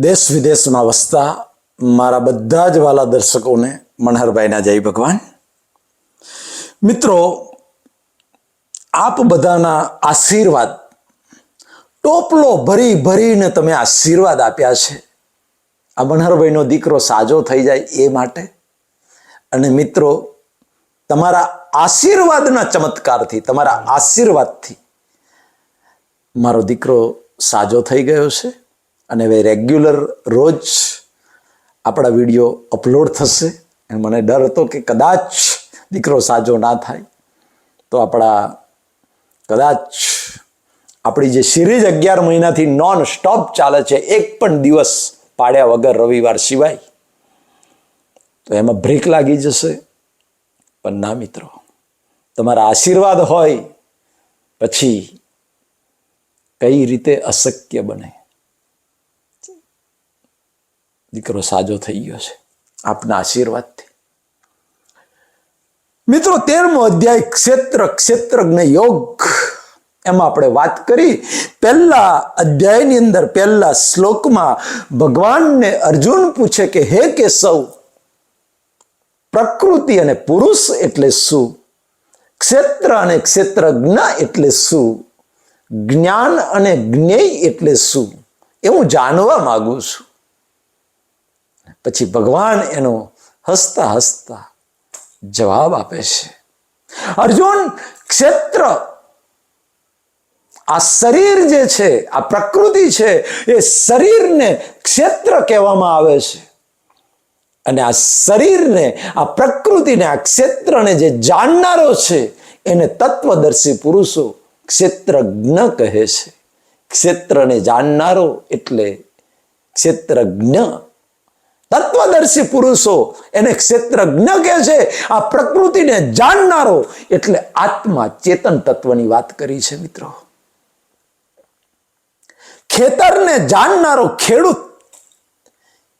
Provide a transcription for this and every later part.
દેશ વિદેશમાં વસતા મારા બધા જ વાલા દર્શકોને મનહરભાઈના જય ભગવાન. મિત્રો, આપ બધાના આશીર્વાદ, ટોપલો ભરી ભરીને તમે આશીર્વાદ આપ્યા છે. આ મનહરભાઈનો દીકરો સાજો થઈ જાય એ માટે. અને મિત્રો, તમારા આશીર્વાદના ચમત્કારથી, તમારા આશીર્વાદથી મારો દીકરો સાજો થઈ ગયો છે. અને હવે રેગ્યુલર રોજ આપણા વીડિયો અપલોડ થશે. અને મને ડર હતો કે કદાચ દીકરો સાજો ના થાય. તો આપણા કદાચ આપણી જે સિરીઝ અગિયાર મહિનાથી નોન સ્ટોપ ચાલે છે, એક પણ દિવસ પાડ્યા વગર રવિવાર સિવાય, તો એમાં બ્રેક લાગી જશે. પણ ના મિત્રો, તમારા આશીર્વાદ હોય, પછી કઈ રીતે અશક્ય બને? દીકરો સાજો થઈ ગયો છે. આપના આશીર્વાદથી. મિત્રો, તેરમો અધ્યાય ક્ષેત્ર, ક્ષેત્રજ્ઞ યોગ. એમાં આપણે વાત કરી. પહેલા અધ્યાયની અંદર, પહેલા શ્લોકમાં ભગવાનને અર્જુન પૂછે કે, હે કેશવ, પ્રકૃતિ અને પુરુષ એટલે શું? ક્ષેત્ર અને ક્ષેત્રજ્ઞ એટલે શું? જ્ઞાન અને જ્ઞેય એટલે શું? એ હું જાણવા માગું છું. પછી ભગવાન એનો હસતા હસતા જવાબ આપે છે. અર્જુન ક્ષેત્ર, આ શરીર જે છે, આ પ્રકૃતિ છે, એ શરીરને ક્ષેત્ર કહેવામાં આવે છે. અને આ શરીરને, આ પ્રકૃતિને, આ ક્ષેત્રને જે જાણનારો છે, એને તત્વદર્શી પુરુષો ક્ષેત્રજ્ઞ કહે છે. ક્ષેત્રને જાણનારો એટલે ક્ષેત્રજ્ઞ તત્વદર્શી પુરુષો એને ક્ષેત્રજ્ઞ કહે છે. આ પ્રકૃતિને જાણનારો એટલે આત્મા ચેતન તત્વની વાત કરી છે મિત્રો. ખેતરને જાણનારો ખેડૂત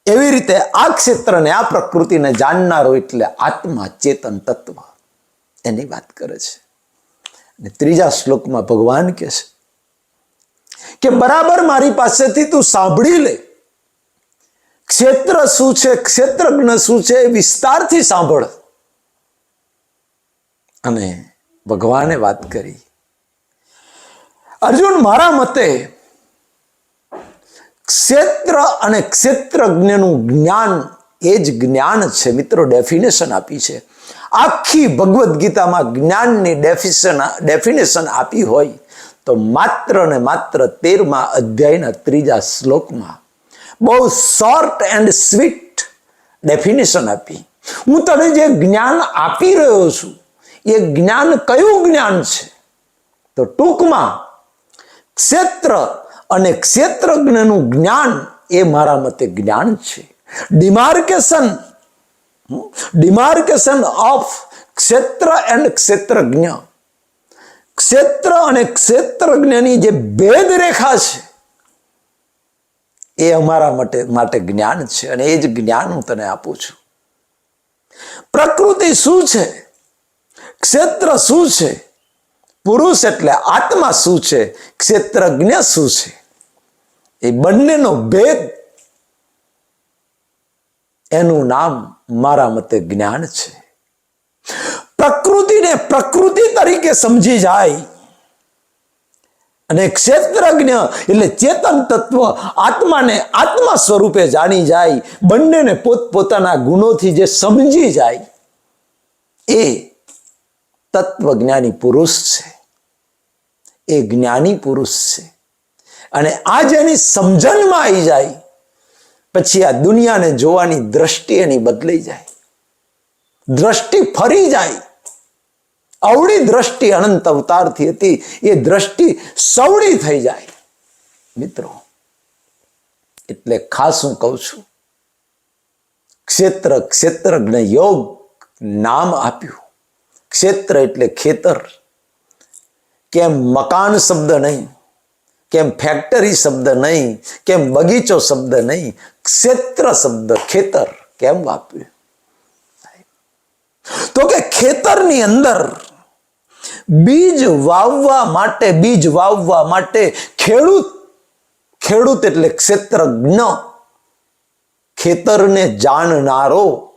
એવી રીતે આ ક્ષેત્રને, આ પ્રકૃતિને જાણનારો એટલે આત્મા ચેતન તત્વ એની વાત કરે છે. અને ત્રીજા શ્લોકમાં ભગવાન કહે છે કે, બરાબર મારી પાસેથી તું સાંભળી લે. ક્ષેત્ર શું છે? ક્ષેત્રજ્ઞ શું છે? વિસ્તારથી સાંભળ. અને ભગવાને વાત કરી. અર્જુન, મારા મતે ક્ષેત્ર અને ક્ષેત્રજ્ઞનું જ્ઞાન એ જ જ્ઞાન છે. મિત્રો ડેફિનેશન આપી છે. આખી ભગવદ્ ગીતામાં જ્ઞાનની ડેફિશન ડેફિનેશન આપી હોય તો માત્ર ને માત્ર તેરમા અધ્યાયના ત્રીજા શ્લોકમાં બહુ શોર્ટ એન્ડ સ્વીટ ડેફિનેશન આપી. હું તને જે જ્ઞાન આપી રહ્યો છું, એ જ્ઞાન કયું જ્ઞાન છે? તો ટૂંકમાં ક્ષેત્ર અને ક્ષેત્રજ્ઞનું જ્ઞાન એ મારા મતે જ્ઞાન છે. ડિમાર્કેશન ડિમાર્કેશન ઓફ ક્ષેત્ર એન્ડ ક્ષેત્રજ્ઞ. ક્ષેત્ર અને ક્ષેત્રજ્ઞની જે ભેદ રેખા છે એ અમારા માટે માટે જ્ઞાન છે અને એ જ જ્ઞાન હું તને આપું છું. પ્રકૃતિ શું છે? ક્ષેત્ર શું છે? પુરુષ એટલે આત્મા શું છે? ક્ષેત્રજ્ઞ શું છે? એ બંનેનો ભેદ એનું નામ મારા મતે જ્ઞાન છે. પ્રકૃતિને પ્રકૃતિ તરીકે સમજી જાય અને ક્ષેત્રજ્ઞ એટલે ચેતન તત્વ આત્માને આત્મા સ્વરૂપે જાણી જાય, બંનેને પોતપોતાના ગુણોથી જે સમજી જાય, એ તત્વજ્ઞાની પુરુષ છે. એ જ્ઞાની પુરુષ છે. અને આ જેની સમજણમાં આવી જાય, પછી આ દુનિયાને જોવાની દ્રષ્ટિ એની બદલાઈ જાય. દ્રષ્ટિ ફરી જાય અવળી દ્રષ્ટિ અનંત અવતારથી હતી. એ દ્રષ્ટિ સવળી થઈ જાય. મિત્રો, એટલે ખાસ હું કહું છું, ક્ષેત્ર ક્ષેત્રજ્ઞ યોગ નામ આપ્યું. ક્ષેત્ર એટલે ખેતર. કેમ મકાન શબ્દ નહીં? કેમ ફેક્ટરી શબ્દ નહીં? કેમ બગીચો શબ્દ નહીં? ક્ષેત્ર શબ્દ ખેતર કેમ વાપર્યું? તો કે ખેતરની અંદર બીજ વાવવા માટે, બીજ વાવવા માટે ખેડૂત ખેડૂત એટલે ક્ષેત્રજ્ઞ. ખેતરને જાણનારો,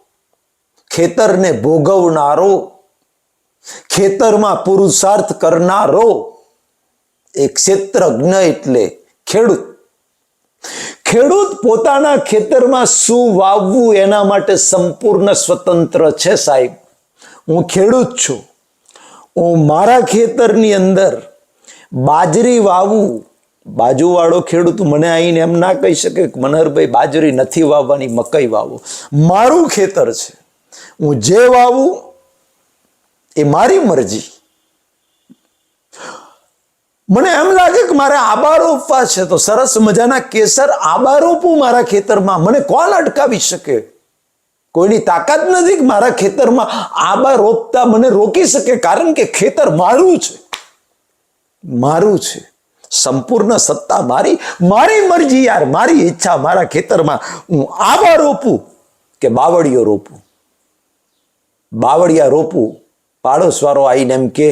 ખેતરને ભોગવનારો, ખેતરમાં પુરુષાર્થ કરનારો, એ ક્ષેત્રજ્ઞ એટલે ખેડૂત. ખેડૂત પોતાના ખેતરમાં શું વાવવું એના માટે સંપૂર્ણ સ્વતંત્ર છે સાહેબ. હું ખેડૂત છું. હું મારા ખેતરની અંદર બાજરી વાવું, બાજુવાળો ખેડૂત મને આવીને એમ ના કહી શકે કે, મનહરભાઈ, બાજરી નથી વાવવાની, મકઈ વાવો. મારું ખેતર છે. હું જે વાવું એ મારી મરજી. મને એમ લાગે કે મારે આબા રોપવા છે, તો સરસ મજાના કેસર આબા રોપું મારા ખેતરમાં. મને કોણ અટકાવી શકે? કોઈની તાકાત નથી કે મારા ખેતરમાં આબા રોપતા મને રોકી શકે, કારણ કે ખેતર મારું છે. મારું છે. સંપૂર્ણ સત્તા મારી મારી મરજી યાર, મારી ઈચ્છા, મારા ખેતરમાં હું આબા રોપું કે બાવળીઓ રોપું? બાવળિયા રોપું? પાડોશવાળો આવીને એમ કે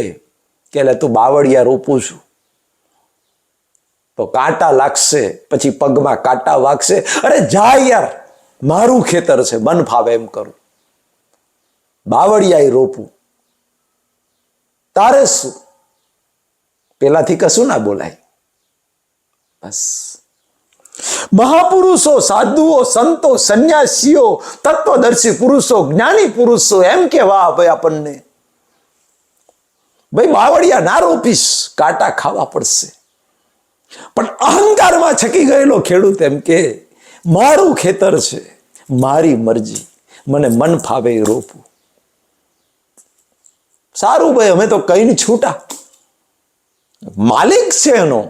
કે લે, તું બાવળિયા રોપું છું. તો કાંટા લાગશે, પછી પગમાં કાંટા વાગશે. અરે જા યાર મારું ખેતર છે, મન ફાવે એમ કરું. બાવળિયા રોપું. તારે શું? પેલાથી કશું ના બોલાય. બસ. મહાપુરુષો, સાધુઓ, સંતો, સંન્યાસીઓ, તત્વદર્શી પુરુષો, જ્ઞાની પુરુષો, એમ કે વાહ ભાઈ આપણને. ભાઈ બાવળિયા ના રોપીશ, કાંટા ખાવા પડશે. પણ અહંકારમાં છકી ગયેલો ખેડૂત એમ કે, મારું ખેતર છે મારી મરજી. મને મન ફાવે એ રોપું સારું ભાઈ, અમે તો કઈને છૂટા. માલિક છે એનો.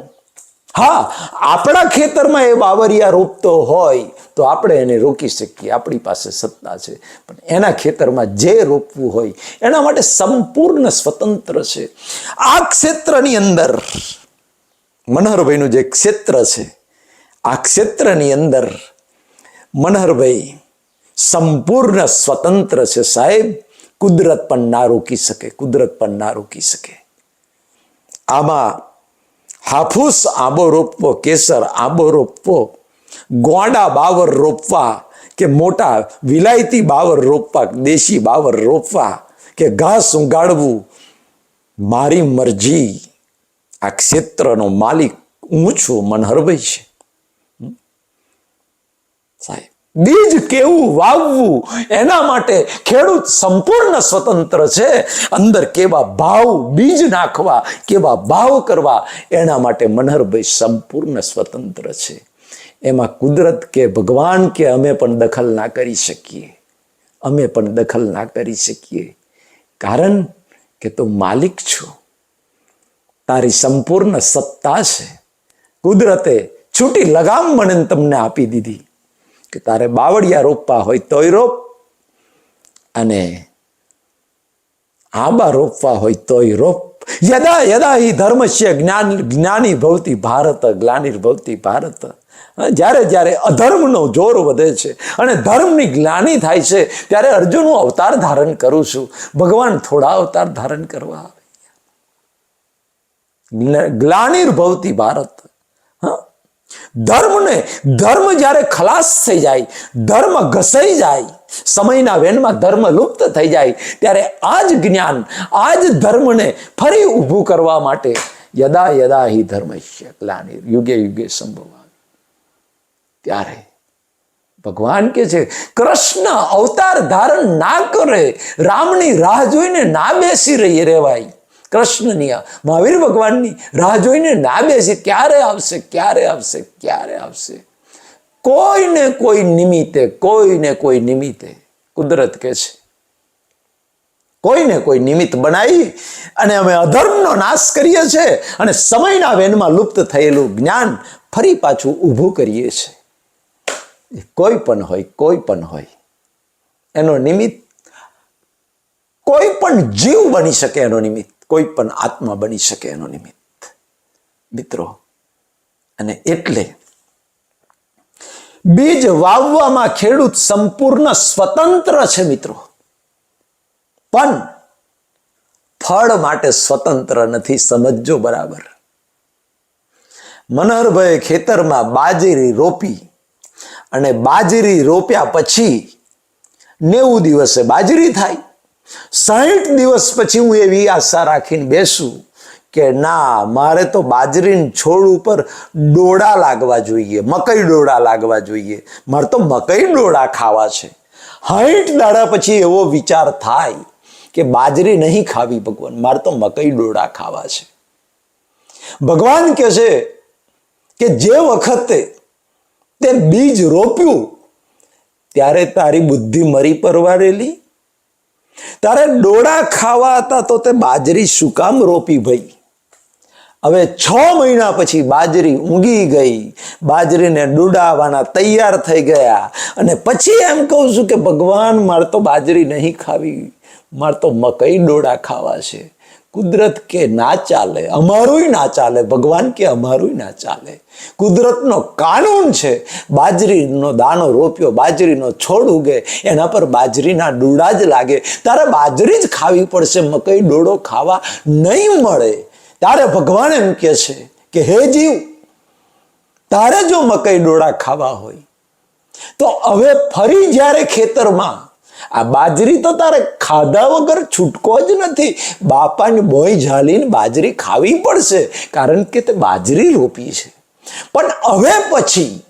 હા, આપણા ખેતરમાં એ બાવરિયા રોપતો હોય તો આપણે એને રોકી શકીએ. આપણી પાસે સત્તા છે. પણ એના ખેતરમાં જે રોપવું હોય, એના માટે સંપૂર્ણ સ્વતંત્ર છે. આ ક્ષેત્રની અંદર, મનોહરભાઈનું જે ક્ષેત્ર છે, આ ક્ષેત્રની અંદર મનહરભાઈ સંપૂર્ણ સ્વતંત્ર છે સાહેબ. કુદરત પણ ના રોકી શકે, કુદરત પણ ના રોકી શકે. આમાં હાફૂસ આંબો રોપવો, કેસર આંબો રોપવો, ગોંડા બાવર રોપવા, કે મોટા વિલાયતી બાવર રોપવા દેશી બાવર રોપવા, કે ઘાસ ઉગાડવું, મારી મરજી. આ ક્ષેત્રનો માલિક હું છું મનહરભાઈ છે. સાહેબ, બીજ કેવું વાવવું? એના માટે ખેડૂત સંપૂર્ણ સ્વતંત્ર છે. અંદર કેવા ભાવ બીજ નાખવા, કેવા ભાવ કરવા, એના માટે મનહરભાઈ સંપૂર્ણ સ્વતંત્ર છે. એમાં કુદરત કે ભગવાન કે અમે પણ દખલ ના કરી શકીએ. અમે પણ દખલ ના કરી શકીએ. કારણ કે તું માલિક છો. તારી સંપૂર્ણ સત્તા છે. કુદરતે છૂટી લગામ મને તમને આપી દીધી. કે તારે બાવળિયા રોપવા હોય તોય રોપ અને આંબા રોપવા હોય તોય રોપ. યદા યદા હિ ધર્મસ્ય જ્ઞાન, જ્ઞાની ભવતી ભારત જ્ઞાની ભવતી ભારત. જ્યારે જ્યારે અધર્મનો જોર વધે છે અને ધર્મની ગ્લાની થાય છે, ત્યારે અર્જુન હું અવતાર ધારણ કરું છું. ભગવાન થોડા અવતાર ધારણ કરવા આવે ગ્લાનિર્ભવતી ભારત. ધર્મને, ધર્મ જ્યારે ખલાસ થઈ જાય, ધર્મ ઘસાઈ જાય, સમયના વેનમાં ધર્મ લુપ્ત થઈ જાય, ત્યારે આ જ જ્ઞાન આ જ ધર્મને ફરી ઊભું કરવા માટે યદા યદા હિ ધર્મ ગ્લાનિર યુગે યુગે સંભવ ત્યારે ભગવાન કે છે, કૃષ્ણ અવતાર ધારણ ના કરે, રામની રાહ જોઈને ના બેસી રહી, રેવાય. કૃષ્ણની મહાવીર ભગવાનની રાહ જોઈને ના બેસી, ક્યારે આવશે ક્યારે આવશે ક્યારે આવશે? કોઈને કોઈ નિમિત્તે, કોઈને કોઈ નિમિત્તે કુદરત કે છે. કોઈને કોઈ નિમિત્ત બનાવી અને અમે અધર્મનો નાશ કરીએ છીએ અને સમયના વેનમાં લુપ્ત થયેલું જ્ઞાન ફરી પાછું ઊભું કરીએ છીએ કોઈ પણ હોય, કોઈ પણ હોય, એનો નિમિત્ત કોઈ પણ જીવ બની શકે એનો નિમિત્ત. કોઈ પણ આત્મા બની શકે એનો નિમિત્ત. મિત્રો, અને એટલે બીજ વાવવામાં ખેડૂત સંપૂર્ણ સ્વતંત્ર છે મિત્રો. પણ ફળ માટે સ્વતંત્ર નથી, સમજજો બરાબર. મનહરભાઈ ખેતરમાં બાજરી રોપી અને બાજરી રોપ્યા પછી નેવું દિવસે બાજરી થાય. સાહીઠ દિવસ પછી હું એવી આશા રાખીને બેસું કે ના, મારે તો બાજરીન છોડ ઉપર ડોળા લાગવા જોઈએ, મકઈ ડોળા લાગવા જોઈએ. મારે તો મકઈ ડોળા ખાવા છે. સાહીઠ દાડા પછી એવો વિચાર થાય કે બાજરી નહીં ખાવી ભગવાન, મારે તો મકઈ ડોળા ખાવા છે. ભગવાન કહે છે કે જે વખતે તે બીજ રોપ્યું, ત્યારે તારી બુદ્ધિ મરી પરવારેલી તારે ડોડા ખાવા હતા તો તે બાજરી શું કામ રોપી ભાઈ? હવે છ મહિના પછી બાજરી ઊંઘી ગઈ. બાજરીને ડૂડાવાના તૈયાર થઈ ગયા. અને પછી એમ કહું છું કે ભગવાન, મારે તો બાજરી નહીં ખાવી. મારે તો મકઈ ડોડા ખાવા છે. કુદરત કે ના ચાલે, અમારુંય ના ચાલે, ભગવાન કે અમારુંય ના ચાલે. કુદરતનો કાનૂન છે, બાજરીનો દાણો રોપ્યો, બાજરીનો છોડ ઉગે, એના પર બાજરીના ડૂડા જ લાગે. તારે બાજરી જ ખાવી પડશે, મકઈ ડોડો ખાવા નહીં મળે. ત્યારે ભગવાન એમ કે છે કે, હે જીવ, તારે જો મકઈ ડોડા ખાવા હોય, તો હવે ફરી જ્યારે ખેતરમાં આ બાજરી તો તારે ખાધા વગર છૂટકો જ નથી. બાપાની બોય ઝાલીને બાજરી ખાવી પડશે, કારણ કે તે બાજરી રોપી છે. પણ હવે પછી,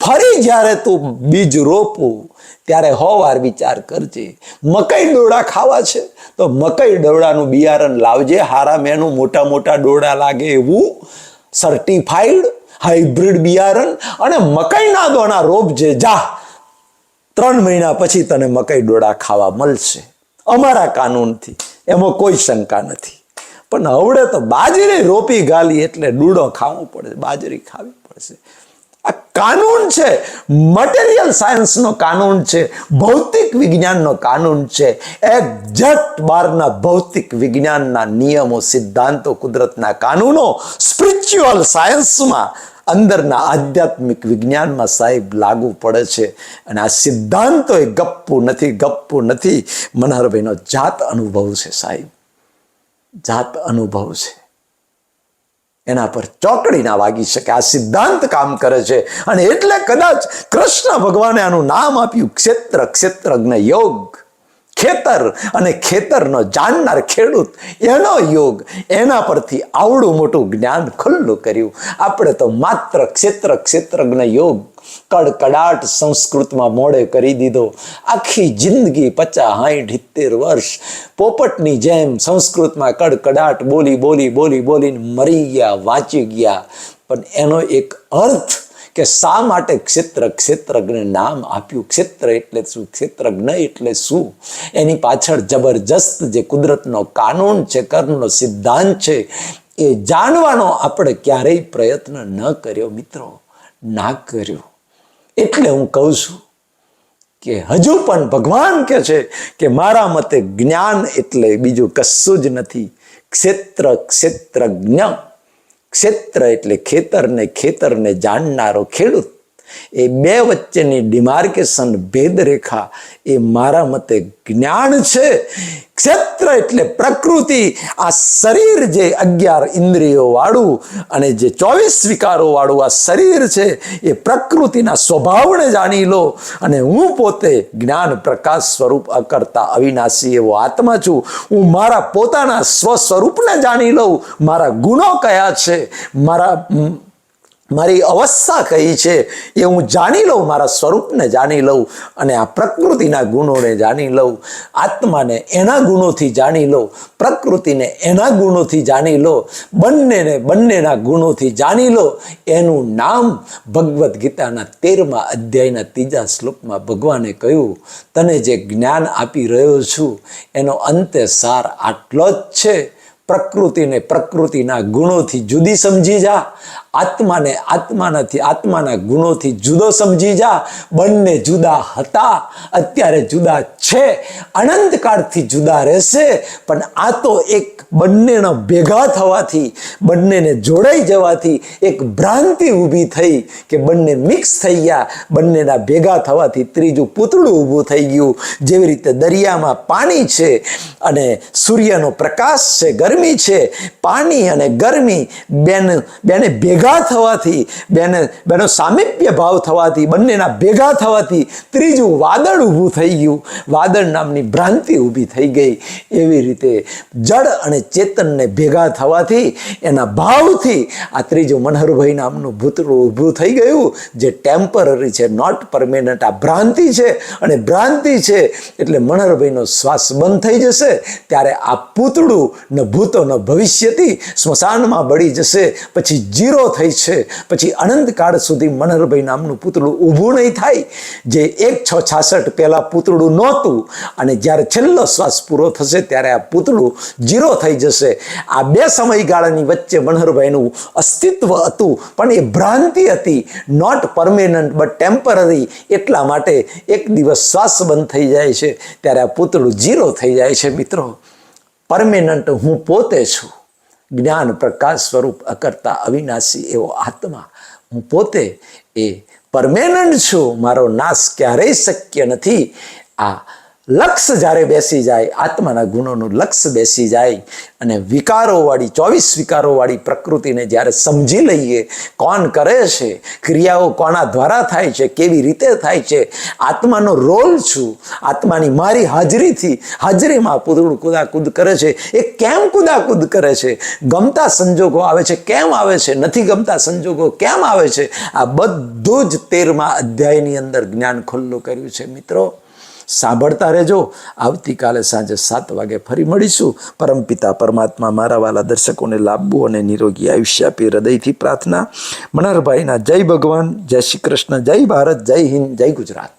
ફરી જ્યારે તું બીજ રોપું, ત્યારે હો વાર વિચાર કરજે. મકઈ ડોડા ખાવા છે, તો મકઈ ડોડાનું બિયારણ લાવજે. હારા મેનું મોટા મોટા ડોડા લાગે એવું. સર્ટિફાઈડ હાઇબ્રિડ બિયારણ. અને મકઈના દોણા રોપજે. જા ત્રણ મહિના પછી તને મકઈ ડોડા ખાવા મળશે. અમારા કાનૂનથી. એમાં કોઈ શંકા નથી. પણ હવડે તો બાજરી રોપી ગાલી એટલે ડૂડો ખાવો પડે, બાજરી ખાવી પડશે. આ કાનૂન છે. મટીરિયલ સાયન્સનો કાનૂન છે. ભૌતિક વિજ્ઞાનનો કાનૂન છે. એક્ઝેક્ટ બારના ભૌતિક વિજ્ઞાનના નિયમો, સિદ્ધાંતો, કુદરતના કાનૂનો સ્પિરિચ્યુઅલ સાયન્સમાં અંદરના આધ્યાત્મિક વિજ્ઞાનમાં સાહેબ લાગુ પડે છે. અને આ સિદ્ધાંતો એ ગપ્પું નથી ગપ્પું નથી. મનહરભાઈનો જાત અનુભવ છે સાહેબ. જાત અનુભવ છે. એના પર ચોકડી ના વાગી શકે. આ સિદ્ધાંત કામ કરે છે. અને એટલે કદાચ કૃષ્ણ ભગવાને આનું નામ આપ્યું. ક્ષેત્ર, ક્ષેત્રજ્ઞ યોગ. ખેતર અને ખેતરનો જાણનાર ખેડૂત એનો યોગ એના પરથી આવડું મોટું જ્ઞાન ખુલ્લું કર્યું. આપણે તો માત્ર ક્ષેત્ર ક્ષેત્રજ્ઞ યોગ કડકડાટ સંસ્કૃતમાં મોડે કરી દીધો. આખી જિંદગી પચાસ સાઠ સિત્તેર વર્ષ પોપટની જેમ સંસ્કૃતમાં કડકડાટ બોલી બોલી બોલી બોલીને મરી ગયા, વાંચી ગયા. પણ એનો એક અર્થ કે શા માટે ક્ષેત્ર, ક્ષેત્રજ્ઞ નામ આપ્યું? ક્ષેત્ર એટલે શું? ક્ષેત્રજ્ઞ એટલે શું? એની પાછળ જબરજસ્ત જે કુદરતનો કાનૂન છે, કર્મનો સિદ્ધાંત છે, એ જાણવાનો આપણે ક્યારેય પ્રયત્ન ન કર્યો મિત્રો, ના કર્યો. એટલે હું કહું છું કે હજુ પણ ભગવાન કે છે કે મારા મતે જ્ઞાન એટલે બીજું કશું જ નથી. ક્ષેત્ર, ક્ષેત્રજ્ઞ. ક્ષેત્ર એટલે ખેતરને ખેતરને જાણનારો ખેડૂત. એ બે વચ્ચેની ડિમાર્કેશન ભેદરેખા એ મારા મતે જ્ઞાન છે. ક્ષેત્ર એટલે પ્રકૃતિ. આ શરીર જે અગિયાર ઇન્દ્રિયો વાળું અને જે ચોવીસ વિકારો વાળું આ શરીર છે, એ પ્રકૃતિના સ્વભાવને જાણી લો અને હું પોતે જ્ઞાન પ્રકાશ સ્વરૂપ અકર્તા અવિનાશી એવો આત્મા છું. હું મારા પોતાના સ્વ સ્વરૂપને જાણી લઉં. મારા ગુણો કયા છે? મારા મારી અવસ્થા કઈ છે એ હું જાણી લઉં, મારા સ્વરૂપને જાણી લઉં અને આ પ્રકૃતિના ગુણોને જાણી લઉં, આત્માને એના ગુણોથી જાણી લઉં, પ્રકૃતિને એના ગુણોથી જાણી લો બંનેને બંનેના ગુણોથી જાણી લો એનું નામ ભગવદ્ ગીતાના તેરમા અધ્યાયના ત્રીજા શ્લોકમાં ભગવાને કહ્યું, તને જે જ્ઞાન આપી રહ્યો છું, એનો અંતે સાર આટલો જ છે. પ્રકૃતિને પ્રકૃતિના ગુણોથી જુદી સમજી જા. આત્માને આત્માનાથી આત્માના ગુણોથી જુદો સમજી જા. બંને જુદા હતા. અત્યારે જુદા છે. અનંતકાળથી જુદા રહેશે. પણ આ તો એક બંનેનો ભેગા થવાથી, બંનેને જોડાઈ જવાથી એક ભ્રાંતિ ઊભી થઈ કે બંને મિક્સ થઈ ગયા. બંનેના ભેગા થવાથી ત્રીજું પૂતળું ઊભું થઈ ગયું. જેવી રીતે દરિયામાં પાણી છે અને સૂર્યનો પ્રકાશ છે, ગરમી છે. પાણી અને ગરમી બેન, બેને ભેગા ભેગા થવાથી, બેને બેનો સામીપ્ય ભાવ થવાથી, બંનેના ભેગા થવાથી ત્રીજું વાદળ ઊભું થઈ ગયું. વાદળ નામની ભ્રાંતિ ઊભી થઈ ગઈ. એવી રીતે જડ અને ચેતનને ભેગા થવાથી, એના ભાવથી આ ત્રીજું મનહરભાઈ નામનું ભૂતળું ઊભું થઈ ગયું, જે ટેમ્પરરી છે, નોટ પરમેનન્ટ. આ ભ્રાંતિ છે, અને ભ્રાંતિ છે, એટલે મનહરભાઈનો શ્વાસ બંધ થઈ જશે, ત્યારે આ પૂતળું ન ભૂતો ન ભવિષ્યથી સ્મશાનમાં બળી જશે. પછી જીરો થઈ છે. પછી અનંતકાળ સુધી મનહરભાઈ નામનું પૂતળું ઊભું નહીં થાય. જે એક છ છાસઠ પહેલાં પૂતળું નહોતું અને જ્યારે છેલ્લો શ્વાસ પૂરો થશે ત્યારે આ પૂતળું જીરો થઈ જશે. આ બે સમયગાળાની વચ્ચે મનહરભાઈનું અસ્તિત્વ હતું, પણ એ ભ્રાંતિ હતી. નોટ પરમેનન્ટ બટ ટેમ્પરરી એટલા માટે એક દિવસ શ્વાસ બંધ થઈ જાય છે. ત્યારે આ પૂતળું જીરો થઈ જાય છે. મિત્રો પરમેનન્ટ હું પોતે છું. જ્ઞાન, પ્રકાશ સ્વરૂપ અકર્તા, અવિનાશી એવો આત્મા. હું પોતે એ પરમેનન્ટ છું. મારો નાશ ક્યારેય શક્ય નથી. આ લક્ષ જ્યારે બેસી જાય, આત્માના ગુણોનું લક્ષ બેસી જાય અને વિકારોવાળી, ચોવીસ વિકારોવાળી પ્રકૃતિને જ્યારે સમજી લઈએ, કોણ કરે છે, ક્રિયાઓ કોના દ્વારા થાય છે, કેવી રીતે થાય છે, આત્માનો રોલ છું, આત્માની મારી હાજરીથી હાજરીમાં પૂતળું કુદાકૂદ કરે છે, એ કેમ કુદાકૂદ કરે છે, ગમતા સંજોગો આવે છે, કેમ આવે છે, નથી ગમતા સંજોગો કેમ આવે છે, આ બધું જ તેરમા અધ્યાયની અંદર જ્ઞાન ખુલ્લું કર્યું છે મિત્રો. સાંભળતા રહેજો. આવતીકાલે સાંજે સાત વાગે ફરી મળીશું. પરમપિતા પરમાત્મા મારા વાલા દર્શકોને લાભવું અને નિરોગી આયુષ્ય આપી હૃદયથી પ્રાર્થના. મનહરભાઈના જય ભગવાન, જય શ્રી કૃષ્ણ, જય ભારત, જય હિન્દ, જય ગુજરાત.